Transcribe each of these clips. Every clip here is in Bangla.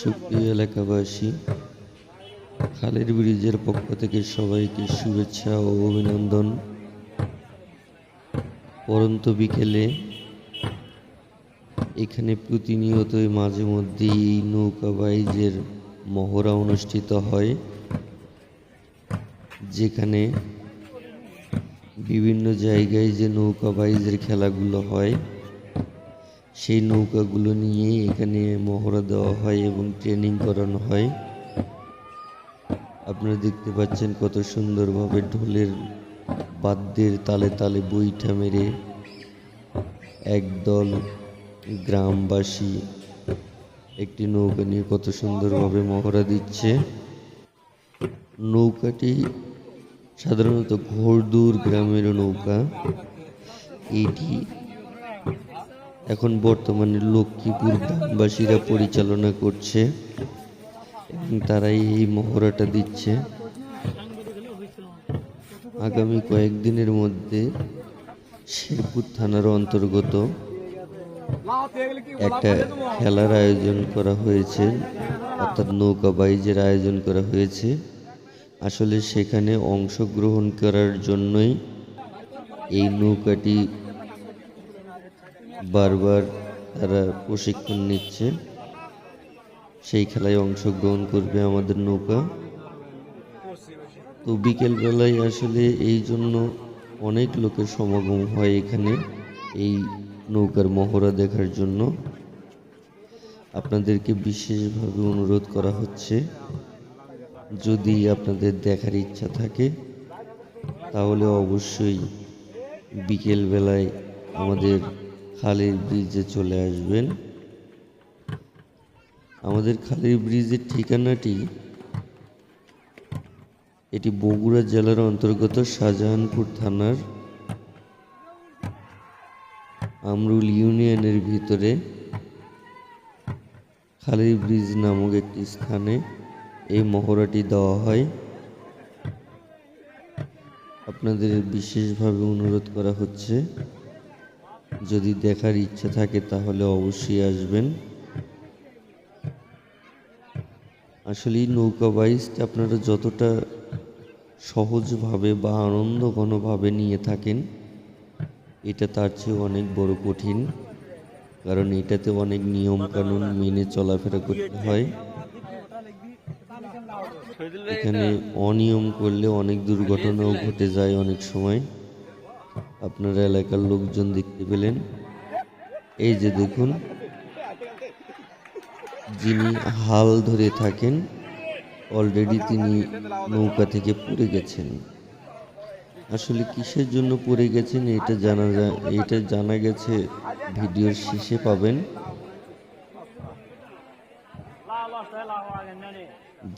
সুপ্রিয় এলাকাবাসী খালের ব্রিজের পক্ষ থেকে সবাইকে শুভেচ্ছা ও অভিনন্দন। পরন্ত বিকেলে এখানে প্রতিনিয়তই মাঝে মধ্যেই এই নৌকা বাইজের মহড়া অনুষ্ঠিত হয়, যেখানে বিভিন্ন জায়গায় যে নৌকা বাইজের খেলাগুলো হয়, সেই নৌকাগুলো নিয়ে এখানে মহড়া দেওয়া হয় এবং ট্রেনিং করানো হয়। আপনারা দেখতে পাচ্ছেন কত সুন্দরভাবে ঢোলের বাদ্যের তালে তালে বৈঠা মেরে একদল গ্রামবাসী একটি নৌকা নিয়ে কত সুন্দরভাবে মহড়া দিচ্ছে। নৌকাটি সাধারণত ঘোরদুর গ্রামের নৌকা। এটি এখন বর্তমানে লক্ষ্মীপুর গ্রামবাসীরা পরিচালনা করছে এবং তারাই এই মহড়াটা দিচ্ছে। আগামী কয়েকদিনের মধ্যে শেরপুর থানার অন্তর্গত একটা খেলার আয়োজন করা হয়েছে, অর্থাৎ নৌকা বাইজের আয়োজন করা হয়েছে। আসলে সেখানে অংশগ্রহণ করার জন্যই এই নৌকাটি বারবার তারা প্রশিক্ষণ নিচ্ছে। সেই খেলায় অংশগ্রহণ করবে আমাদের নৌকা। তো বিকেলবেলায় আসলে এই জন্য অনেক লোকের সমাগম হয় এখানে, এই নৌকার মহড়া দেখার জন্য আপনাদেরকে বিশেষভাবে অনুরোধ করা হচ্ছে। যদি আপনাদের দেখার ইচ্ছা থাকে, তাহলে অবশ্যই বিকেল বেলায় আমাদের খালের ব্রিজে চলে আসবেন। আমাদের খালের ব্রিজের ঠিকানাটি এটি বগুড়া জেলার অন্তর্গত শাহজাহানপুর থানার আমরুল ইউনিয়নের ভিতরে খালি ব্রিজ নামক একটি স্থানে এই মহড়াটি দেওয়া হয়। আপনাদের বিশেষভাবে অনুরোধ করা হচ্ছে, যদি দেখার ইচ্ছা থাকে তাহলে অবশ্যই আসবেন। আসলে নৌকা বাইসটা আপনারা যতটা সহজভাবে বা আনন্দঘনভাবে নিয়ে থাকেন এটা তার চেয়ে অনেক বড় কঠিন, কারণ এটাতে অনেক নিয়ম কানুন মেনে চলাফেরা করতে হয়। এখানে অনিয়ম করলে অনেক দুর্ঘটনাও ঘটে যায় অনেক সময়। আপনারা এলাকার লোকজন দেখতে পেলেন। এই যে দেখুন, যিনি হাল ধরে থাকেন অলরেডি তিনি নৌকা থেকে পড়ে গেছেন। আসলে কিসের জন্য পড়ে গেছেন? এটা জানা যায় এটা জানা গেছে, ভিডিওর শেষে পাবেন।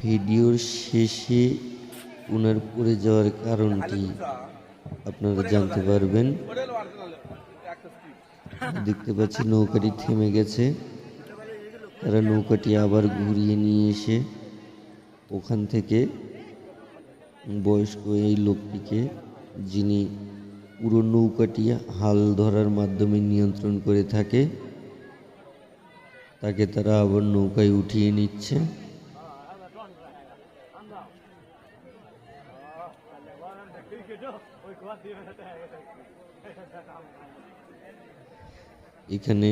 ভিডিওর শেষে ওনার পড়ে যাওয়ার কারণটি আপনারা জানতে পারবেন। দেখতে পাচ্ছি নৌকাটি থেমে গেছে। তারা নৌকাটি আবার ঘুরিয়ে নিয়ে এসে ওখান থেকে বয়স্ক এই লোকটিকে যিনি পুরো নৌকাটি হাল ধরার মাধ্যমে নিয়ন্ত্রণ করে থাকে, তাকে তারা আবার নৌকায় উঠিয়ে নিচ্ছে। এখানে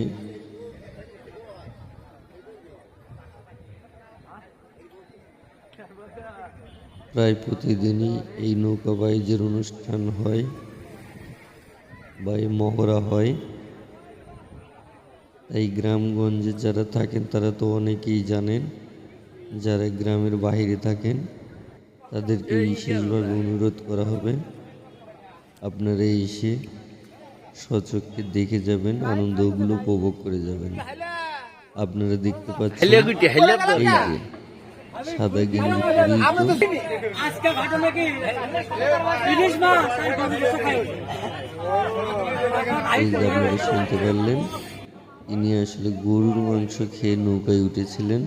প্রায় প্রতিদিনই এই নৌকা বাইজের অনুষ্ঠান হয় বা এই মহড়া হয়। এই গ্রামগঞ্জে যারা থাকেন তারা তো অনেকেই জানেন যারা গ্রামের বাইরে থাকেন তাদেরকে বিশেষভাবে অনুরোধ করা হবে। আপনারা এসে সচক্ষে দেখে যাবেন আনন্দগুলো উপভোগ করে যাবেন। আপনারা দেখতে পাচ্ছেন এই যে সাদা গেঞ্জি পরিহিত আজকে ঘটনা কি? ইলিশ মাছ আর গরু গোশত খাই এই যে আপনারা শুনতে পারলেন। ইনি আসলে গরুর মাংস খেয়ে নৌকায় উঠেছিলেন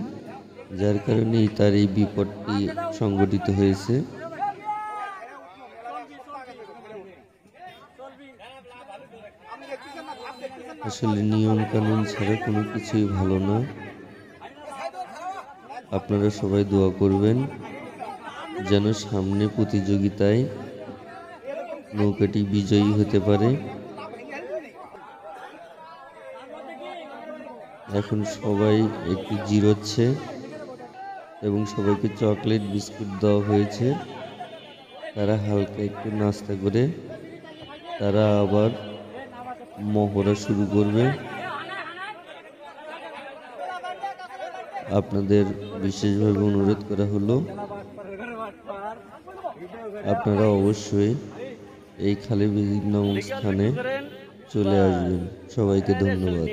যার কারণেই তার এই বিপদটি সংঘটিত হয়েছে। আসলে নিয়ম কানুন ছাড়া কোনো কিছুই ভালো না। আপনারা সবাই দোয়া করবেন যেন সামনে প্রতিযোগিতায় নৌকাটি বিজয়ী হতে পারে। এখন সবাই একটু জিরোচ্ছে এবং সবাইকে চকলেট বিস্কুট দেওয়া হয়েছে। তারা হালকা একটু নাস্তা করে তারা আবার মহড়া শুরু করবে। আপনাদের বিশেষভাবে অনুরোধ করা হলো। আপনারা অবশ্যই এই খালি বিভিন্ন স্থানে চলে আসবেন। সবাইকে ধন্যবাদ।